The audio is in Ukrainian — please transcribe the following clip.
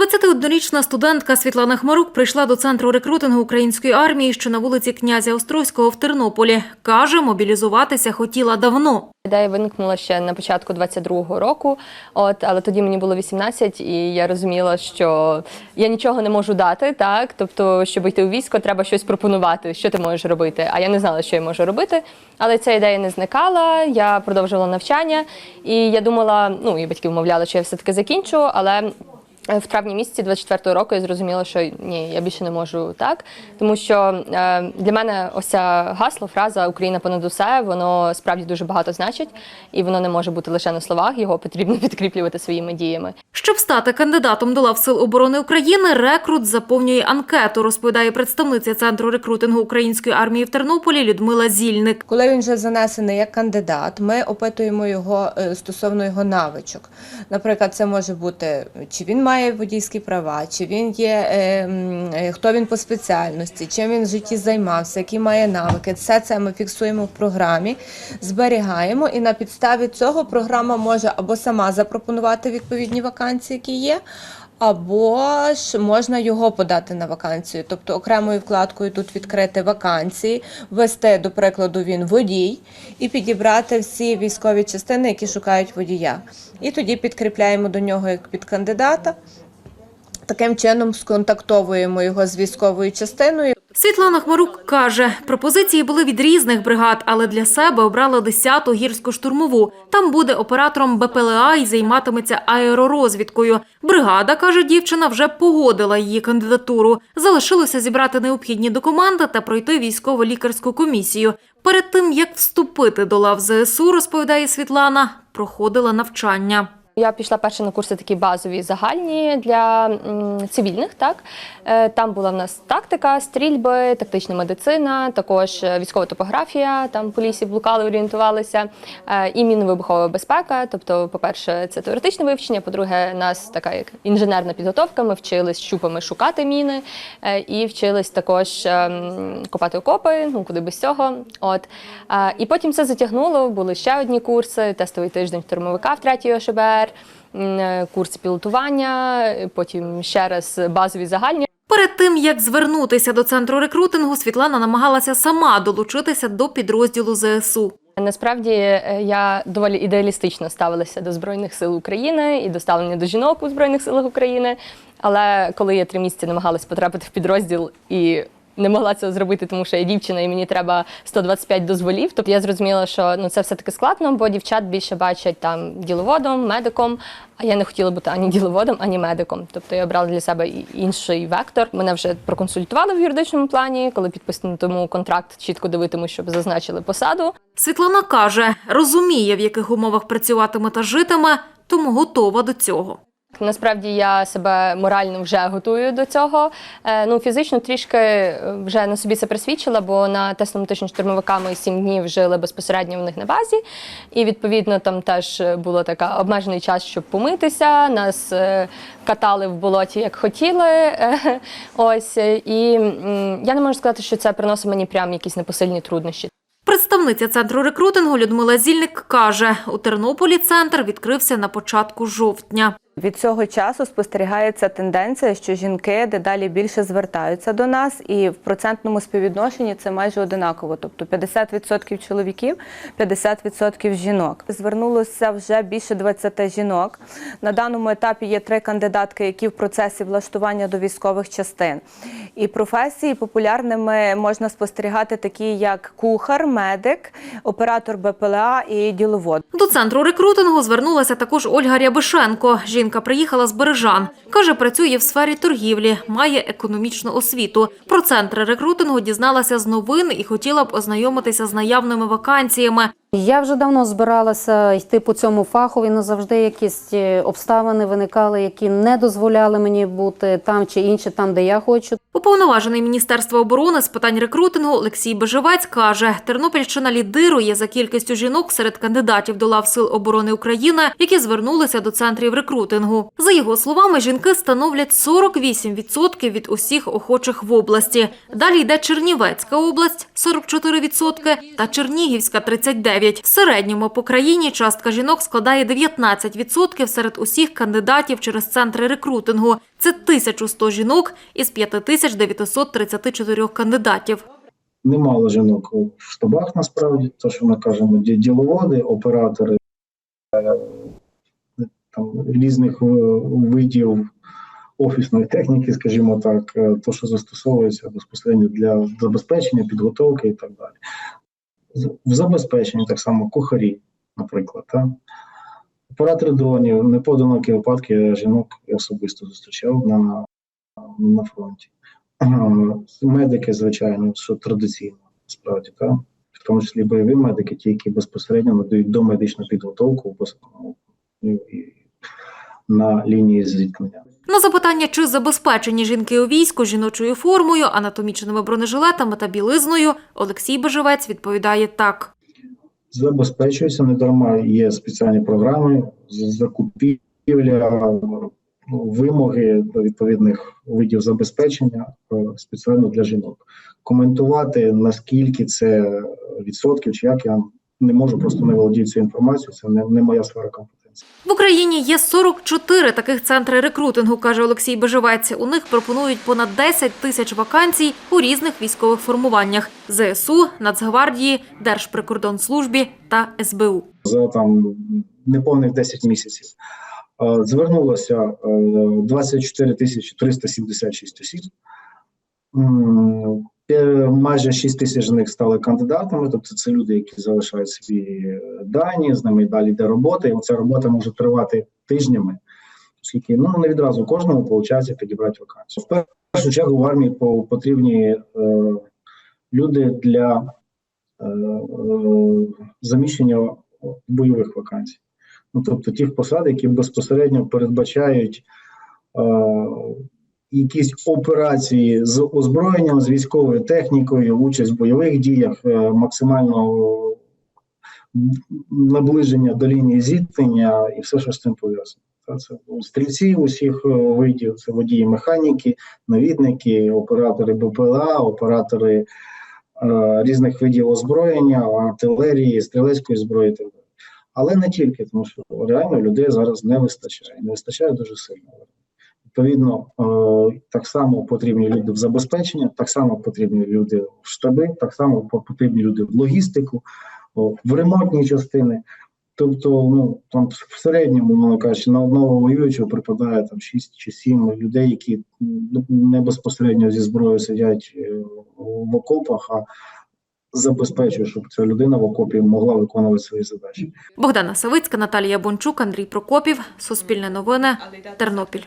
21-річна студентка Світлана Хмарук прийшла до центру рекрутингу української армії, що на вулиці князя Острозького в Тернополі. Каже, мобілізуватися хотіла давно. Ідея виникнула ще на початку 22-го року. От, але тоді мені було 18, і я розуміла, що я нічого не можу дати. Так, тобто, щоб йти у військо, треба щось пропонувати. Що ти можеш робити? А я не знала, що я можу робити. Але ця ідея не зникала. Я продовжувала навчання, і я думала, ну і батьки вмовляли, що я все таки закінчу, але. В травні місяці 24-го року я зрозуміла, що ні, я більше не можу так, тому що е, для мене ось ця гасло, фраза Україна понад усе, воно справді дуже багато значить, і воно не може бути лише на словах. Його потрібно підкріплювати своїми діями. Щоб стати кандидатом до лав Сил оборони України, рекрут заповнює анкету, розповідає представниця центру рекрутингу української армії в Тернополі Людмила Зільник. Коли він вже занесений як кандидат, ми опитуємо його е, стосовно його навичок. Наприклад, це може бути чи він має водійські права, чи він є е, е, хто він по спеціальності, чим він в житті займався, які має навики. Все це ми фіксуємо в програмі, зберігаємо, і на підставі цього програма може або сама запропонувати відповідні вакансії, які є. Або ж можна його подати на вакансію, тобто окремою вкладкою тут відкрити вакансії, ввести, до прикладу, він водій і підібрати всі військові частини, які шукають водія. І тоді підкріпляємо до нього як під кандидата. Таким чином сконтактовуємо його з військовою частиною. Світлана Хмарук каже, пропозиції були від різних бригад, але для себе обрала 10-ту гірсько-штурмову. Там буде оператором БПЛА і займатиметься аеророзвідкою. Бригада, каже дівчина, вже погодила її кандидатуру. Залишилося зібрати необхідні документи та пройти військово-лікарську комісію. Перед тим, як вступити до лав ЗСУ, розповідає Світлана, проходила навчання. Я пішла перше на курси такі базові загальні для цивільних. Так Е, там була в нас тактика, стрільби, тактична медицина, також е, військова топографія. Там по лісі блукали, орієнтувалися, е, і мінно-вибухова безпека. Тобто, по-перше, це теоретичне вивчення. По-друге, нас така як інженерна підготовка. Ми вчились щупами шукати міни і вчились також копати окопи. Ну куди без цього. От і потім це затягнуло. Були ще одні курси: тестовий тиждень штурмовика в третій ОШБР, м, курс пілотування, е, потім ще раз базові загальні. Перед тим, як звернутися до центру рекрутингу, Світлана намагалася сама долучитися до підрозділу ЗСУ. Насправді е, я доволі ідеалістично ставилася до Збройних сил України і до ставлення до жінок у Збройних силах України. Але коли я три місяці намагалась потрапити в підрозділ і не могла цього зробити, тому що я дівчина і мені треба 125 дозволів. Тобто я зрозуміла, що ну це все таки складно, бо дівчат більше бачать там діловодом, медиком. А я не хотіла бути ані діловодом, ані медиком. Тобто я обрала для себе інший вектор. Мене вже проконсультували в юридичному плані, коли підписатиму контракт, чітко дивитиму, щоб зазначили посаду. Світлана каже, розуміє, в яких умовах працюватиме та житиме, тому готова до цього. Насправді я себе морально вже готую до цього. Е, Ну, фізично трішки е, вже на собі це присвідчила, бо на тестовому тижні штурмовика ми сім днів жили безпосередньо в них на базі. І відповідно там теж було така обмежений час, щоб помитися. Нас е, катали в болоті як хотіли. Ось і я не можу сказати, що це приносить мені прям якісь непосильні труднощі. Представниця центру рекрутингу Людмила Зільник каже, у Тернополі центр відкрився на початку жовтня. Від цього часу спостерігається тенденція, що жінки дедалі більше звертаються до нас, і в процентному співвідношенні це майже одинаково. Тобто 50% чоловіків, 50% жінок. Звернулося вже більше 20 жінок. На даному етапі є три кандидатки, які в процесі влаштування до військових частин. І професії популярними можна спостерігати такі, як кухар, медик, оператор БПЛА і діловод. До центру рекрутингу звернулася також Ольга Рябишенко. Жінка приїхала з Бережан. Каже, працює в сфері торгівлі, має економічну освіту. Про центри рекрутингу дізналася з новин і хотіла б ознайомитися з наявними вакансіями. Я вже давно збиралася йти по цьому фаху, не завжди якісь е, обставини виникали, які не дозволяли мені бути там чи інше, там, де я хочу. Уповноважений Міністерства оборони з питань рекрутингу Олексій Бежевець каже, Тернопільщина лідирує за кількістю жінок серед кандидатів до лав Сил оборони України, які звернулися до центрів рекрутингу. За його словами, жінки становлять 48% від усіх охочих в області. Далі йде Чернівецька область – 44% та Чернігівська – 39%. В середньому по країні частка жінок складає 19% серед усіх кандидатів через центри рекрутингу. Це 1100 жінок із 5934 кандидатів. Немало жінок в штабах насправді, то що ми кажемо, діловоди, оператори е, там, різних е, видів офісної техніки, скажімо так, е, то, що застосовується безпосередньо для забезпечення, підготовки і так далі. В забезпеченні так само кухарі, наприклад. Так? Оператори дронів, непоодинокі випадки жінок особисто зустрічав на, на фронті. Медики, звичайно, що традиційно, справді, так? В тому числі бойові медики, ті, які безпосередньо надають домедичну підготовку ну, на лінії зіткнення. На запитання, чи забезпечені жінки у війську жіночою формою, анатомічними бронежилетами та білизною, Олексій Бежевець відповідає так. Забезпечується не дарма. Є спеціальні програми закупівля, ну, вимоги до відповідних видів забезпечення е, спеціально для жінок. Коментувати наскільки це відсотків чи як я не можу, просто не володію цією інформацією. Це не, не моя сфера компетенції. В Україні є 44 таких центри рекрутингу, каже Олексій Бежевець. У них пропонують понад 10 тисяч вакансій у різних військових формуваннях – ЗСУ, Нацгвардії, Держприкордонслужбі та СБУ. за там неповних 10 місяців. Е, Звернулося е, 24 тисячі 376 осіб. Майже 6 тисяч з них стали кандидатами, тобто це люди, які залишають свої е, дані, з ними далі йде робота, і ця робота може тривати тижнями, оскільки ну не відразу кожному виходить підібрати вакансію. В першу чергу в армії потрібні е, люди для е, е, заміщення бойових вакансій. Ну, тобто тих посад, які безпосередньо передбачають е, якісь операції з озброєнням, з військовою технікою, участь в бойових діях, е, максимального наближення до лінії зіткнення і все, що з цим пов'язано. Це стрільці усіх е, видів, це водії механіки, навідники, оператори БПЛА, оператори е, різних видів озброєння, артилерії, стрілецької зброї так. Але не тільки, тому що реально людей зараз не вистачає. Не вистачає дуже сильно. Відповідно, е, так само потрібні люди в забезпечення, так само потрібні люди в штаби, так само по- потрібні люди в логістику, в ремонтні частини. Тобто, ну там в середньому, мовно кажучи, на одного воюючого припадає там 6 чи 7 людей, які не безпосередньо зі зброєю сидять е, в окопах, а забезпечують, щоб ця людина в окопі могла виконувати свої задачі. Богдана Савицька, Наталія Бончук, Андрій Прокопів. Суспільне новини. Тернопіль.